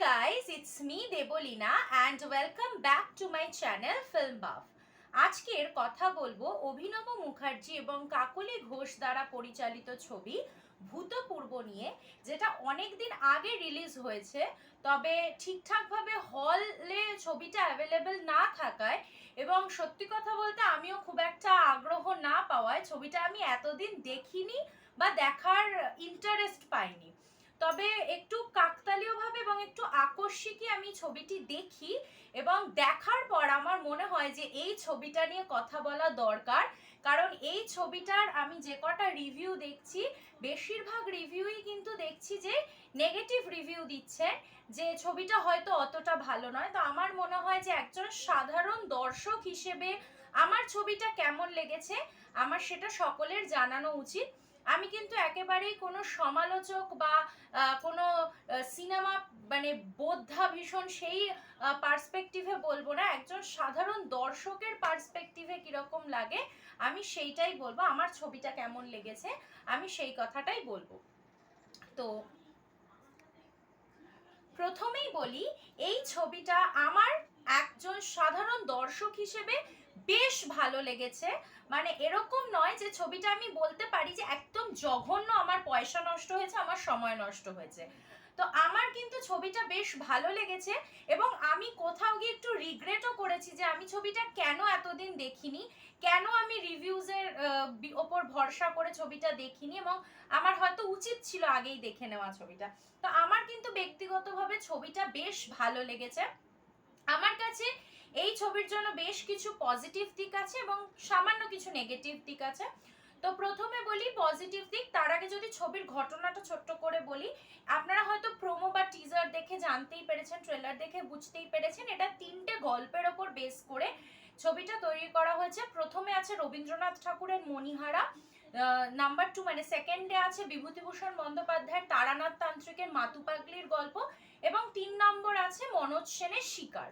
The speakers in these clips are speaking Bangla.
guys, it's me Debolina and welcome back to my channel Film Buff. আজকের কথা বলব অভিনব মুখার্জি এবং কাকলি ঘোষ দ্বারা পরিচালিত ছবি ভূতপূর্ব নিয়ে যেটা অনেক দিন আগে রিলিজ হয়েছে তবে ঠিকঠাকভাবে হলে ছবিটা অ্যাভেলেবেল না থাকায় এবং সত্যি কথা বলতে আমিও খুব একটা আগ্রহ না পাওয়ায় ছবিটা আমি এতদিন দেখিনি বা দেখার ইন্টারেস্ট পাইনি তবে একটু কাকতালীয়ভাবে এবং একটু আকস্মিকই আমি ছবিটি দেখি এবং দেখার পর আমার মনে হয় যে এই ছবিটা নিয়ে কথা বলা দরকার। কারণ এই ছবিটার আমি যে কটা রিভিউ দেখছি, বেশিরভাগ রিভিউই কিন্তু দেখছি যে নেগেটিভ রিভিউ দিচ্ছে, যে ছবিটা হয়তো অতটা ভালো নয়। তো আমার মনে হয় যে একজন সাধারণ দর্শক হিসেবে আমার ছবিটা কেমন লেগেছে, আমার সেটা সকলের জানানো উচিত। আমি কিন্তু একেবারেই কোনো সমালোচক বা কোনো সিনেমা মানে বোদ্ধা ভীষণ সেই পার্সপেক্টিভে বলব না। একজন সাধারণ দর্শকের পার্সপেক্টিভে কীরকম লাগে, আমি সেইটাই বলব। আমার ছবিটা কেমন লেগেছে, আমি সেই কথাটাই বলব। তো প্রথমেই বলি, এই ছবিটা আমার একজন সাধারণ দর্শক হিসেবে বেশ ভালো লেগেছে। মানে এরকম নয় যে ছবিটা আমি বলতে পারি যে একদম জঘন্য আমার পয়সা নষ্ট হয়েছে, আমার সময় নষ্ট হয়েছে। তো আমার কিন্তু ছবিটা বেশ ভালো লেগেছে এবং আমি কোথাও গিয়ে একটু রিগ্রেটও করেছি যে আমি ছবিটা কেন এতদিন দেখিনি, কেন আমি রিভিউজের ওপর ভরসা করে ছবিটা দেখিনি এবং আমার হয়তো উচিত ছিল আগেই দেখে নেওয়া ছবিটা। তো আমার কিন্তু ব্যক্তিগতভাবে ছবিটা বেশ ভালো লেগেছে। আমার কাছে এই ছবির জন্য বেশ কিছু পজিটিভ দিক আছে এবং সামান্য কিছু নেগেটিভ দিক আছে। তো প্রথমে বলি পজিটিভ দিক, তার আগে যদি ছবির ঘটনাটা ছোট্ট করে বলি, আপনারা হয়তো প্রোমো বা টিজার দেখে জানতেই পেরেছেন ট্রেলার দেখে বুঝতেই পেরেছেন, এটা তিনটে গল্পের ওপর বেস করে ছবিটা তৈরি করা হয়েছে। প্রথমে আছে রবীন্দ্রনাথ ঠাকুরের মণিহারা নাম্বার টু মানে সেকেন্ডে আছে বিভূতিভূষণ বন্দ্যোপাধ্যায়ের তারানাথ তান্ত্রিকের মাতুপাগলির গল্প এবং তিন নম্বর আছে মনোজ সেনের শিকার।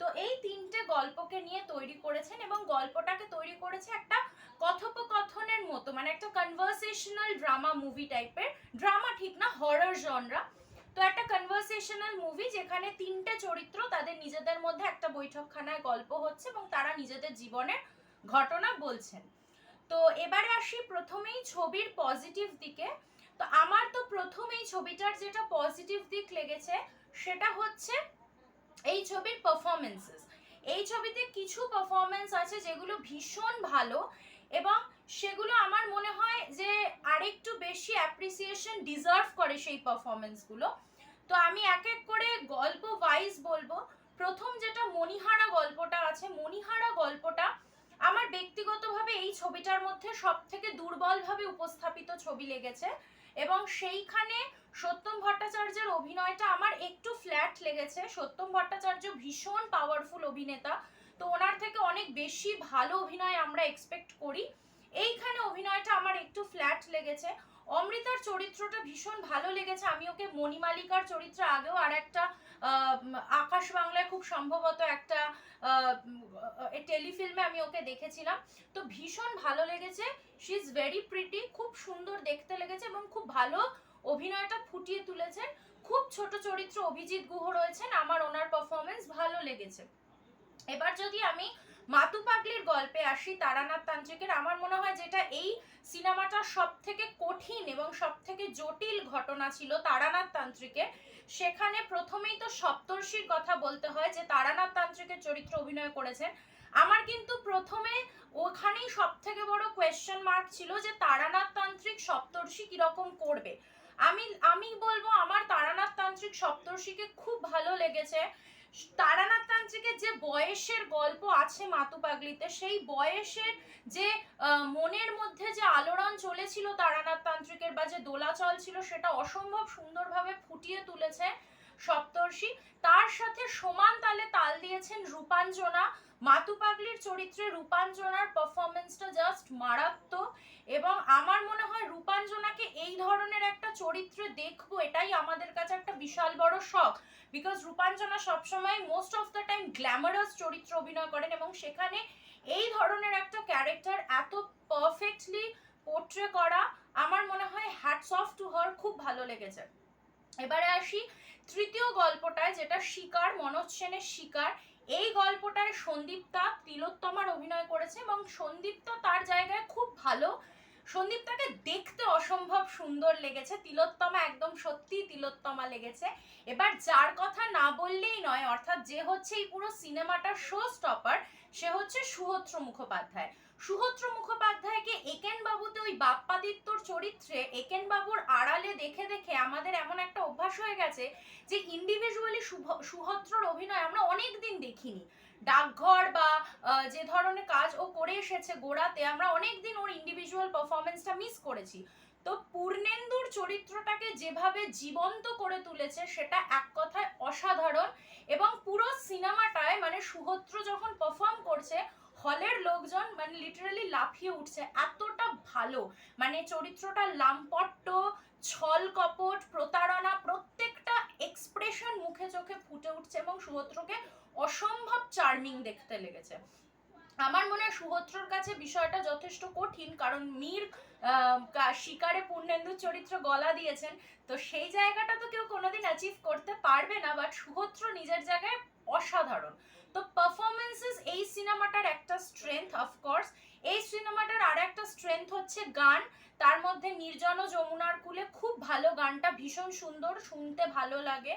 তো এই তিনটে গল্পকে নিয়ে তৈরি করেছেন এবং গল্পটাকে তৈরি করেছে একটা কথোপকথনের মতো মানে একটা কনভারসেশনাল ড্রামা মুভি টাইপের ড্রামা ঠিক না হরর জনরা তো একটা কনভারসেশনাল মুভি যেখানে তিনটে চরিত্র তাদের নিজেদের মধ্যে একটা বৈঠকখানায় গল্প হচ্ছে এবং তারা নিজেদের জীবনের ঘটনা বলছেন। তো এবারে আসি প্রথমেই ছবির পজিটিভ দিকে। তো আমার তো প্রথমেই ছবিটার যেটা পজিটিভ দিক লেগেছে, সেটা হচ্ছে এই ছবির পারফরমেন্সেস এই ছবিতে কিছু পারফরমেন্স আছে যেগুলো ভীষণ ভালো এবং সেগুলো আমার মনে হয় যে আরেকটু বেশি অ্যাপ্রিসিয়েশন ডিজার্ভ করে সেই পারফরমেন্সগুলো তো আমি এক এক করে গল্প ওয়াইজ বলব। প্রথম যেটা মণিহারা গল্পটা আছে, মণিহারা গল্পটা আমার ব্যক্তিগতভাবে এই ছবিটার মধ্যে সব থেকে দুর্বলভাবে উপস্থাপিত ছবি লেগেছে এবং সেইখানে সত্যম ভট্টাচার্যের অভিনয়টা আমার একটু ফ্ল্যাট লেগেছে। সত্যম ভট্টাচার্য ভীষণ পাওয়ারফুল অভিনেতা। তো ওনার থেকে অনেক বেশি ভালো অভিনয় আমরা এক্সপেক্ট করি। এইখানে অভিনয়টা আমার একটু ফ্ল্যাট লেগেছে। অমৃতার চরিত্রটা ভীষণ ভালো লেগেছে। আমি ওকে মণিমালিকার চরিত্র আগেও আর একটা আকাশ বাংলায় খুব সম্ভবত একটা টেলিফিল্মে আমি ওকে দেখেছিলাম। তো ভীষণ ভালো লেগেছে। শি ইজ ভেরি প্রিটি খুব সুন্দর দেখতে লেগেছে এবং খুব ভালো অভিনয়টা ফুটিয়ে তুলেছেন। খুব ছোট চরিত্র অভিজিৎ গুহ রয়েছেন, আমার ওনার পারফরমেন্স ভালো লেগেছে। এবার যদি আমি মাতু পাগলির গল্পে আসি, তারানাথ তান্ত্রিকের, আমার মনে হয় যেটা এই সিনেমাটার সব থেকে কঠিন এবং সব থেকে জটিল ঘটনা ছিল তারানাথ তান্ত্রিকের, সেখানে প্রথমেই তো সপ্তর্ষির কথা বলতে হয় যে তারানাথ তান্ত্রিকের চরিত্র অভিনয় করেছেন। আমার কিন্তু প্রথমে ওখানেই সব থেকে বড় কোয়েশ্চেন মার্ক ছিল যে তারানাথ তান্ত্রিক সপ্তর্ষি কীরকম করবে। আমি আমি বলব আমার তারানাথ তান্ত্রিক সপ্তর্ষিকে খুব ভালো লেগেছে। তারানাথ তান্ত্রিকের যে বয়সের গল্প আছে মাতু পাগলিতে, সেই বয়সের যে মনের মধ্যে যে আলোড়ন চলেছিল তারানাথ তান্ত্রিকের বা যে দোলাচল ছিল, সেটা অসম্ভব সুন্দরভাবে ফুটিয়ে তুলেছে সপ্তর্ষি। তার সাথে সমান তালে তাল দিয়েছেন রূপাঞ্জনা। মাতু পাগলির চরিত্রে রূপাঞ্জনার পারফরমেন্সটা জাস্ট মারাত্মক এবং আমার মনে হয় রূপাঞ্জনাকে এই ধরনের একটা চরিত্রে দেখব, এটাই আমাদের কাছে একটা বিশাল বড় শখ। বিকজ রূপাঞ্জনা সবসময় most of the time glamorous চরিত্র অভিনয় করেন এবং সেখানে এই ধরনের একটা ক্যারেক্টার এত পারফেক্টলি পোর্ট্রে করা আমার মনে হয় হ্যাটস অফ টু হার খুব ভালো লেগেছে। এবারে আসি তৃতীয় গল্পটায়, যেটা শিকার, মনোজ সেনের শিকার। এই গল্পটায় সন্দীপ্তা তিলোত্তমার অভিনয় করেছে এবং সন্দীপ্তা তার জায়গায় খুব ভালো। সন্দীপটাকে দেখতে অসম্ভব সুন্দর লেগেছে। তিলোত্তমা একদম সত্যি তিলোত্তমা লেগেছে। এবার যার কথা না বললেই নয়, অর্থাৎ যে হচ্ছে এই পুরো সিনেমাটার শো স্টপার সে হচ্ছে সুহত্র মুখোপাধ্যায়। সুহত্র মুখোপাধ্যায়কে চরিত্রে একেন বাবুর আড়ালে দেখে দেখে আমাদের এমন একটা অভ্যাস হয়ে গেছে যে ইন্ডিভিজুয়ালি সুহত্রর অভিনয় আমরা অনেক দিন দেখিনি। ডাকঘর বা যে ধরনের কাজ ও করে এসেছে গোড়াতে আমরা অনেক দিন ওর ইন্ডিভিজুয়াল পারফরমেন্সটা মিস করেছি। তো পূর্ণেন্দুর চরিত্রটাকে যেভাবে জীবন্ত করে তুলেছে সেটা এক কথায় অসাধারণ এবং পুরো সিনেমাটায় মানে সুহত্র যখন পারফর্ম করছে হলের লোকজন মানে লিটারালি লাফিয়ে উঠছে। এতটা ভালো। মানে চরিত্রটা লাম্পট্ট ছল কপট, প্রতারণা, প্রত্যেকটা এক্সপ্রেশন মুখে চোখে ফুটে উঠছে এবং সুভদ্রকে অসম্ভব চার্মিং দেখতে লেগেছে। আমার মনে হয় সুভদ্রর কাছে বিষয়টা যথেষ্ট কঠিন, কারণ মীর শিকারে পূর্ণেন্দুর চরিত্র গলা দিয়েছেন। তো সেই জায়গাটা তো কেউ কোনোদিন অ্যাচিভ করতে পারবে না বাট সুভদ্র নিজের জায়গায় অসাধারণ। তো পারফরমেন্সেস এই সিনেমাটার একটা স্ট্রেংথ অফকোর্স এই সিনেমাটার আর একটা স্ট্রেংথ হচ্ছে গান। তার মধ্যে নির্জন যমুনার কুলে খুব ভালো গানটা ভীষণ সুন্দর, শুনতে ভালো লাগে।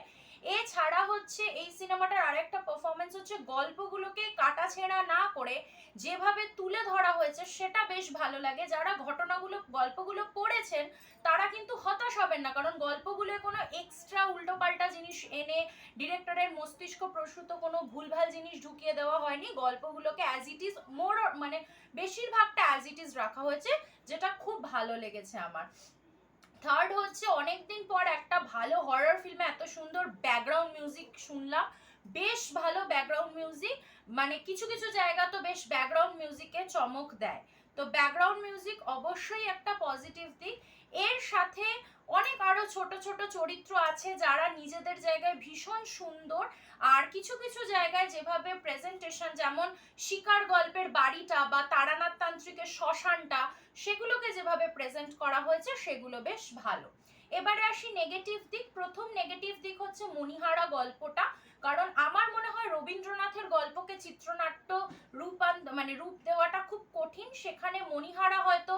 এছাড়া হচ্ছে এই সিনেমাটার আরেকটা পারফরমেন্স হচ্ছে গল্পগুলোকে কাটা ছেঁড়া না করে যেভাবে তুলে ধরা হয়েছে সেটা বেশ ভালো লাগে। যারা ঘটনাগুলো, গল্পগুলো পড়েছেন তারা কিন্তু হতাশ হবেন না, কারণ গল্পগুলো কোনো এক্সট্রা উল্টোপাল্টা জিনিস এনে ডিরেক্টরের মস্তিষ্ক প্রসূত কোনো ভুলভাল জিনিস ঢুকিয়ে দেওয়া হয়নি। গল্পগুলোকে অ্যাজ ইট ইজ মোর মানে বেশিরভাগটা অ্যাজ ইট ইজ রাখা হয়েছে, যেটা খুব ভালো লেগেছে আমার। থার্ড হচ্ছে অনেকদিন পর একটা ভালো হরর ফিল্মে এত সুন্দর ব্যাকগ্রাউন্ড মিউজিক শুনলাম। বেশ ভালো ব্যাকগ্রাউন্ড মিউজিক মানে কিছু কিছু জায়গা তো বেশ ব্যাকগ্রাউন্ড মিউজিকে চমক দেয়। তো ব্যাকগ্রাউন্ড মিউজিক অবশ্যই একটা পজিটিভ দিক। এর সাথে অনেক আরও ছোট ছোট চরিত্র আছে যারা নিজেদের জায়গায় ভীষণ সুন্দর। আর কিছু কিছু জায়গায় যেভাবে প্রেজেন্টেশন যেমন শিকার গল্পের বাড়িটা বা তারানাথ তান্ত্রিকের শ্মশানটা সেগুলোকে যেভাবে প্রেজেন্ট করা হয়েছে, সেগুলো বেশ ভালো। এবারে আসি নেগেটিভ দিক। প্রথম নেগেটিভ দিক হচ্ছে মণিহারা গল্পটা। কারণ আমার মনে হয় রবীন্দ্রনাথের গল্পকে চিত্রনাট্য রূপান মানে রূপ দেওয়াটা খুব কঠিন। সেখানে মণিহারা হয়তো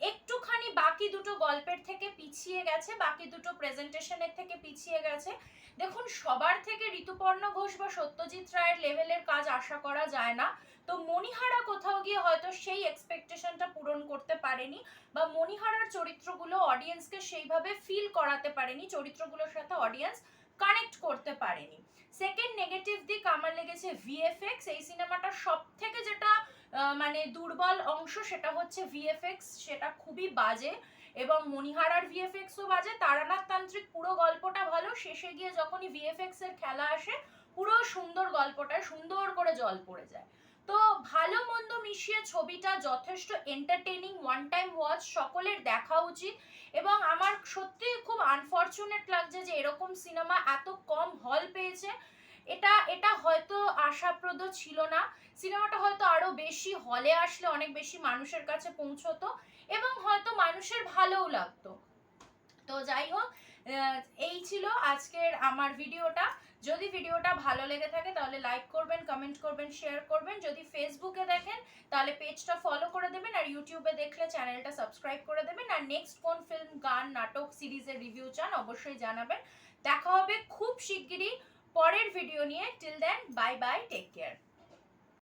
একটুখানি বাকি দুটো গল্পের থেকে পিছিয়ে গেছে, বাকি দুটো প্রেজেন্টেশনের থেকে পিছিয়ে গেছে। দেখুন, সবার থেকে ঋতুপর্ণ ঘোষ বা সত্যজিৎ রায়ের লেভেলের কাজ আশা করা যায় না। তো মণিহারা কোথাও গিয়ে হয়তো সেই এক্সপেকটেশনটা পূরণ করতে পারেনি বা মণিহারার চরিত্রগুলো অডিয়েন্সকে সেইভাবে ফিল করাতে পারেনি, চরিত্রগুলোর সাথে অডিয়েন্স কানেক্ট করতে পারেনি। সেকেন্ড নেগেটিভ দিক আমার লেগেছে ভিএফএক্স এই সিনেমাটার সব থেকে যেটা মানে দুর্বল অংশ সেটা হচ্ছে ভিএফএক্স সেটা খুবই বাজে। এবং মণিহারার ভিএফএক্সও বাজে, তারানাথ তান্ত্রিক পুরো গল্পটা ভালো। শেষে গিয়ে যখনই ভিএফএক্স এর খেলা আসে, পুরো সুন্দর গল্পটা, সুন্দর করে জল পড়ে যায়। তো ভালো মন্দ মিশিয়ে ছবিটা যথেষ্ট এন্টারটেনিং ওয়ান টাইম ওয়াচ সকলের দেখা উচিত। এবং আমার সত্যি খুব আনফর্চুনেট লাগছে যে এরকম সিনেমা এত কম হল পেয়েছে। এটা এটা হয়তো আশাপ্রদ ছিল না। সিনেমাটা হয়তো আরও বেশি হলে আসলে অনেক বেশি মানুষের কাছে পৌঁছতো। এবং হয়তো মানুষের ভালোও লাগতো। তো যাই হোক এই ছিল আজকের আমার ভিডিওটা। যদি ভিডিওটা ভালো লেগে থাকে তাহলে লাইক করবেন কমেন্ট করবেন শেয়ার করবেন। যদি ফেসবুকে দেখেন, তাহলে পেজটা ফলো করে দেবেন আর ইউটিউবে দেখলে চ্যানেলটা সাবস্ক্রাইব করে দেবেন। আর নেক্সট কোন ফিল্ম গান, নাটক সিরিজের রিভিউ চান অবশ্যই জানাবেন। দেখা হবে খুব শিগগিরই পরের ভিডিও নিয়ে। Till then bye bye take care